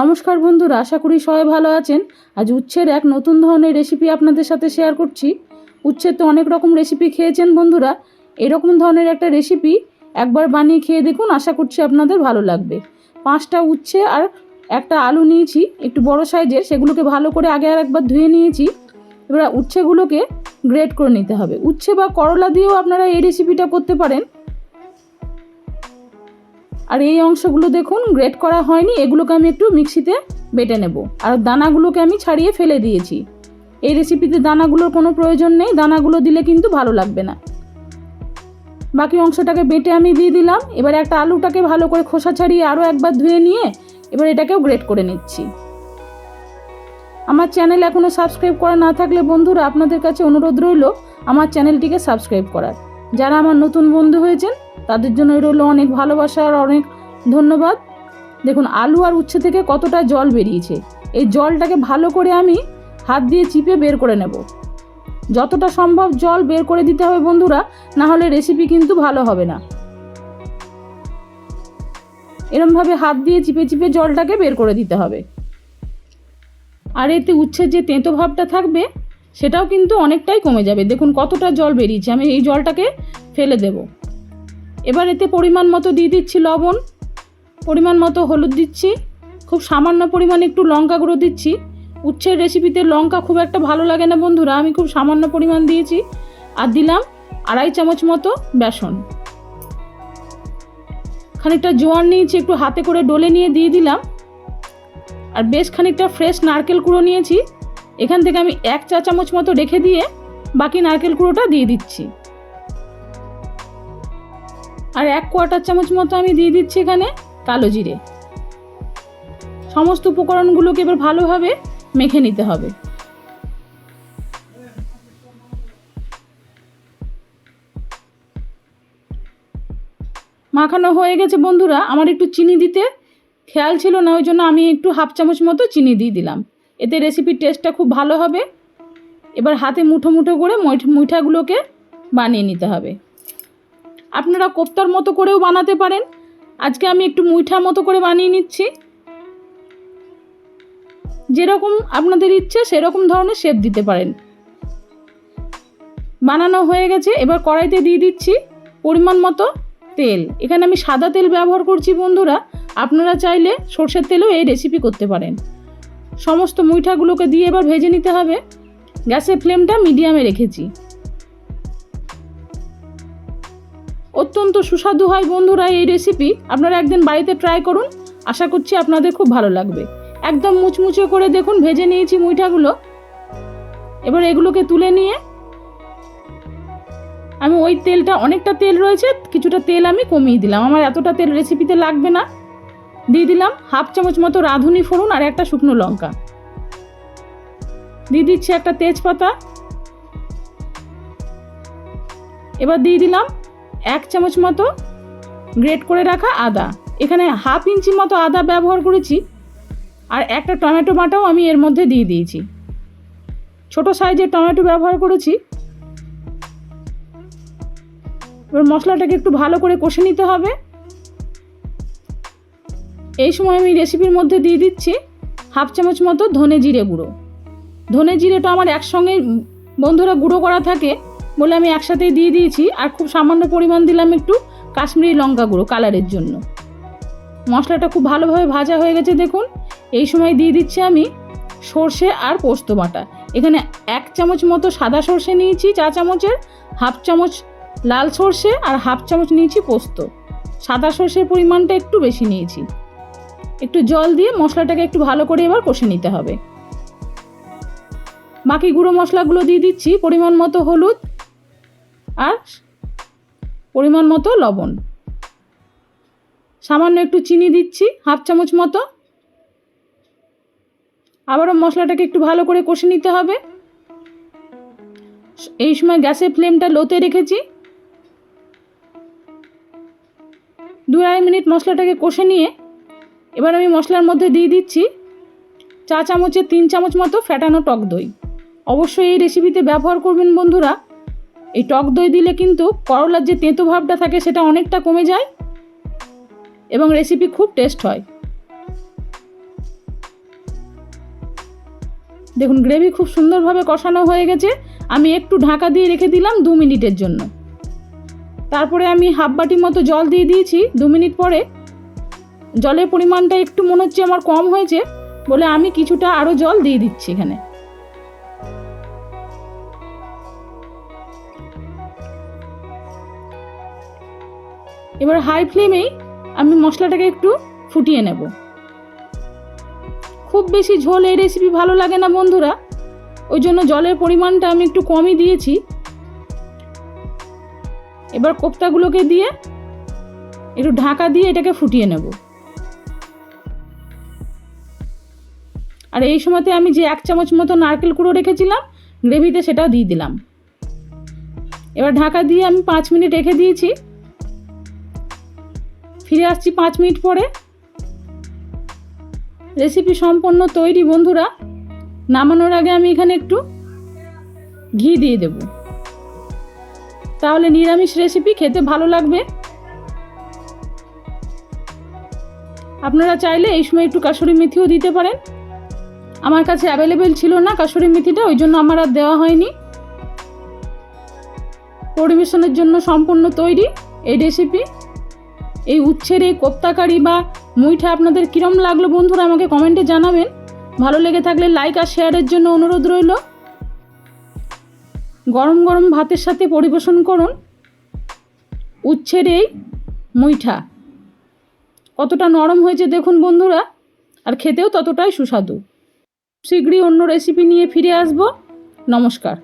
নমস্কার বন্ধুরা, আশা করি সবাই ভালো আছেন। আজ উচ্ছের এক নতুন ধরনের রেসিপি আপনাদের সাথে শেয়ার করছি। উচ্ছের তো অনেক রকম রেসিপি খেয়েছেন বন্ধুরা। এরকম ধরনের একটা রেসিপি একবার বানিয়ে খেয়ে দেখুন, আশা করছি আপনাদের ভালো লাগবে। পাঁচটা উচ্ছে আর একটা আলু নিয়েছি, একটু বড় সাইজের, সেগুলোকে ভালো করে আগে আর একবার ধুয়ে নিয়েছি। এবার উচ্ছেগুলোকে গ্রেট করে নিতে হবে। উচ্ছে বা করলা দিয়েও আপনারা এই রেসিপিটা করতে পারেন। আর এই অংশগুলো দেখুন গ্রেট করা হয়নি, এগুলোকে আমি একটু মিক্সিতে বেটে নেব। আর দানাগুলোকে আমি ছাড়িয়ে ফেলে দিয়েছি। এই রেসিপিতে দানাগুলোর কোনো প্রয়োজন নেই, দানাগুলো দিলে কিন্তু ভালো লাগবে না। বাকি অংশটাকে বেটে আমি দিয়ে দিলাম। এবার একটা আলুটাকে ভালো করে খোসা ছাড়িয়ে আরও একবার ধুয়ে নিয়ে এবার এটাকেও গ্রেট করে নিচ্ছি। আমার চ্যানেল এখনও সাবস্ক্রাইব করা না থাকলে বন্ধুরা, আপনাদের কাছে অনুরোধ রইল আমার চ্যানেলটিকে সাবস্ক্রাইব করার। যারা আমার নতুন বন্ধু হয়েছেন, তাদের জন্য রইল অনেক ভালোবাসা আর অনেক ধন্যবাদ। দেখুন, আলু আর উচ্ছে থেকে কতটা জল বেরিয়েছে। এই জলটাকে ভালো করে আমি হাত দিয়ে চিপে বের করে নেব। যতটা সম্ভব জল বের করে দিতে হবে বন্ধুরা, না হলে রেসিপি কিন্তু ভালো হবে না। এরমভাবে হাত দিয়ে চিপে চিপে জলটাকে বের করে দিতে হবে। আর এতে উচ্ছের যে তেঁতো ভাবটা থাকবে, সেটাও কিন্তু অনেকটাই কমে যাবে। দেখুন, কতটা জল বেরিয়েছে। আমি এই জলটাকে ফেলে দেব। এবার এতে পরিমাণ মতো দিয়ে দিচ্ছি লবণ। পরিমাণ মতো হলুদ দিচ্ছি। খুব সামান্য পরিমাণে একটু লঙ্কা গুঁড়ো দিচ্ছি। উচ্ছের রেসিপিতে লঙ্কা খুব একটা ভালো লাগে না বন্ধুরা, আমি খুব সামান্য পরিমাণ দিয়েছি। আর দিলাম আড়াই চামচ মতো বেসন। খানিকটা জোয়ার নিয়েছি, একটু হাতে করে ডলে নিয়ে দিয়ে দিলাম। আর বেশ খানিকটা ফ্রেশ নারকেল কুড়ো নিয়েছি। এখান থেকে আমি এক চা চামচ মতো রেখে দিয়ে বাকি নারকেল কুড়োটা দিয়ে দিচ্ছি। আর এক কোয়াটার চামচ মতো আমি দিয়ে দিচ্ছি এখানে। কালো জিরে। সমস্ত উপকরণগুলোকে এবার ভালোভাবে মেখে নিতে হবে। মাখানো হয়ে গেছে বন্ধুরা, আমার একটু চিনি দিতে খেয়াল ছিল না, ওই জন্য আমি একটু হাফ চামচ মতো চিনি দিয়ে দিলাম। এতে রেসিপির টেস্টটা খুব ভালো হবে। এবার হাতে মুঠো মুঠো করে মুঠাগুলোকে বানিয়ে নিতে হবে। আপনারা কোপ্তার মতো করেও বানাতে পারেন। আজকে আমি একটু মুইঠা মতো করে বানিয়ে নিচ্ছি। যেরকম আপনাদের ইচ্ছে, সেরকম ধরনের শেপ দিতে পারেন। বানানো হয়ে গেছে। এবার কড়াইতে দিয়ে দিচ্ছি পরিমাণ মতো তেল। এখানে আমি সাদা তেল ব্যবহার করছি বন্ধুরা। আপনারা চাইলে সর্ষের তেলেও এই রেসিপি করতে পারেন। সমস্ত মুইঠাগুলোকে দিয়ে এবার ভেজে নিতে হবে। গ্যাসের ফ্লেমটা মিডিয়ামে রেখেছি। সুস্বাদু হয় বন্ধুরা এই রেসিপি আপনারা একদিন বাড়িতে ট্রাই করুন। আশা করছি আপনাদের খুব ভালো লাগবে। একদম মুচমুচে করে দেখুন, ভেজে নিয়েছি মুইঠাগুলো। এবার এগুলোকে তুলে নিয়ে আমি ওই তেলটা, অনেকটা তেল রয়েছে, কিছুটা তেল আমি কমিয়ে দিলাম। আমার এতটা তেল রেসিপিতে লাগবে না। দিয়ে দিলাম হাফ চামচ মতো রাঁধুনি ফোড়ন আর একটা শুকনো লঙ্কা। দিয়ে দিচ্ছি একটা তেজপাতা। এবার দিয়ে দিলাম এক চামচ মতো গ্রেট করে রাখা আদা। এখানে হাফ ইঞ্চি মতো আদা ব্যবহার করেছি আর একটা টমেটো বাটাও আমি এর মধ্যে দিয়ে দিয়েছি। ছোট সাইজের টমেটো ব্যবহার করেছি। এবার মশলাটাকে একটু ভালো করে কষে নিতে হবে। এই সময় আমি রেসিপির মধ্যে দিয়ে দিচ্ছি হাফ চামচ মতো ধনে জিরে গুঁড়ো। ধনে জিরেটা আমার একসঙ্গে বন্ধুরা গুঁড়ো করা থাকে। বলে আমি একসাথেই দিয়ে দিয়েছি আর খুব সামান্য পরিমাণ দিলাম একটু কাশ্মীরি লঙ্কা গুঁড়ো কালারের জন্য। মশলাটা খুব ভালোভাবে ভাজা হয়ে গেছে দেখুন। এই সময় দিয়ে দিচ্ছি আমি সর্ষে আর পোস্ত বাটা। এখানে এক চামচ মতো সাদা সর্ষে নিয়েছি চা চামচের, হাফ চামচ লাল সর্ষে আর হাফ চামচ নিয়েছি পোস্ত। সাদা সর্ষের পরিমাণটা একটু বেশি নিয়েছি। একটু জল দিয়ে মশলাটাকে একটু ভালো করে এবার কষে নিতে হবে। বাকি গুঁড়ো মশলাগুলো দিয়ে দিচ্ছি। পরিমাণ মতো হলুদ আর পরিমাণ মতো লবণ। সামান্য একটু চিনি দিচ্ছি, হাফ চামচ মতো। আবারও মশলাটাকে একটু ভালো করে কষে নিতে হবে। এই সময় গ্যাসের ফ্লেমটা লোতে রেখেছি। দু আড়াই মিনিট মশলাটাকে কষে নিয়ে এবার আমি মশলার মধ্যে দিয়ে দিচ্ছি চা চামচের তিন চামচ মতো ফ্যাটানো টক দই। অবশ্যই এই রেসিপিতে ব্যবহার করবেন বন্ধুরা। এই টক দই দিলে কিন্তু করলার যে তেঁতো ভাবটা থাকে সেটা অনেকটা কমে যায় এবং রেসিপি খুব টেস্ট হয়। দেখুন গ্রেভি খুব সুন্দরভাবে কষানো হয়ে গেছে। আমি একটু ঢাকা দিয়ে রেখে দিলাম দু মিনিটের জন্য। তারপরে আমি হাফ বাটি মতো জল দিয়ে দিয়েছি। দু মিনিট পরে জলের পরিমাণটা একটু মনে হচ্ছে আমার কম হয়েছে বলে আমি কিছুটা আরও জল দিয়ে দিচ্ছি এখানে। এবার হাই ফ্লেমেই আমি মশলাটাকে একটু ফুটিয়ে নেব। খুব বেশি ঝোল এই রেসিপি ভালো লাগে না বন্ধুরা। ওই জন্য জলের পরিমাণটা আমি একটু কমই দিয়েছি। এবার কোপ্তাগুলোকে দিয়ে একটু ঢাকা দিয়ে এটাকে ফুটিয়ে নেব। আর এই সময়তে আমি যে এক চামচ মতো নারকেল কুড়ো রেখেছিলাম, গ্রেভিতে সেটাও দিয়ে দিলাম। এবার ঢাকা দিয়ে আমি পাঁচ মিনিট রেখে দিয়েছি। ফিরে আসছি পাঁচ মিনিট পরে। রেসিপি সম্পন্ন তৈরি, বন্ধুরা। নামানোর আগে আমি এখানে একটু ঘি দিয়ে দেব। তাহলে নিরামিষ রেসিপি খেতে ভালো লাগবে। আপনারা চাইলে এই সময় একটু কাসুরি মেথিও দিতে পারেন। আমার কাছে অ্যাভেলেবেল ছিল না কাসুরি মেথিটা, ওই জন্য আমার আর দেওয়া হয়নি। পরিবেশনের জন্য সম্পূর্ণ তৈরি এই রেসিপি। এই উচ্ছের এই কোপ্তাকারি বা মুইঠা আপনাদের কীরম লাগল বন্ধুরা আমাকে কমেন্টে জানাবেন। ভালো লেগে থাকলে লাইক আর শেয়ারের জন্য অনুরোধ রইল। গরম গরম ভাতের সাথে পরিবেশন করুন। উচ্ছের এই মুইঠা। কতটা নরম হয়েছে দেখুন বন্ধুরা, আর খেতেও ততটাই সুস্বাদু। শীঘ্রই অন্য রেসিপি নিয়ে ফিরে আসব। নমস্কার।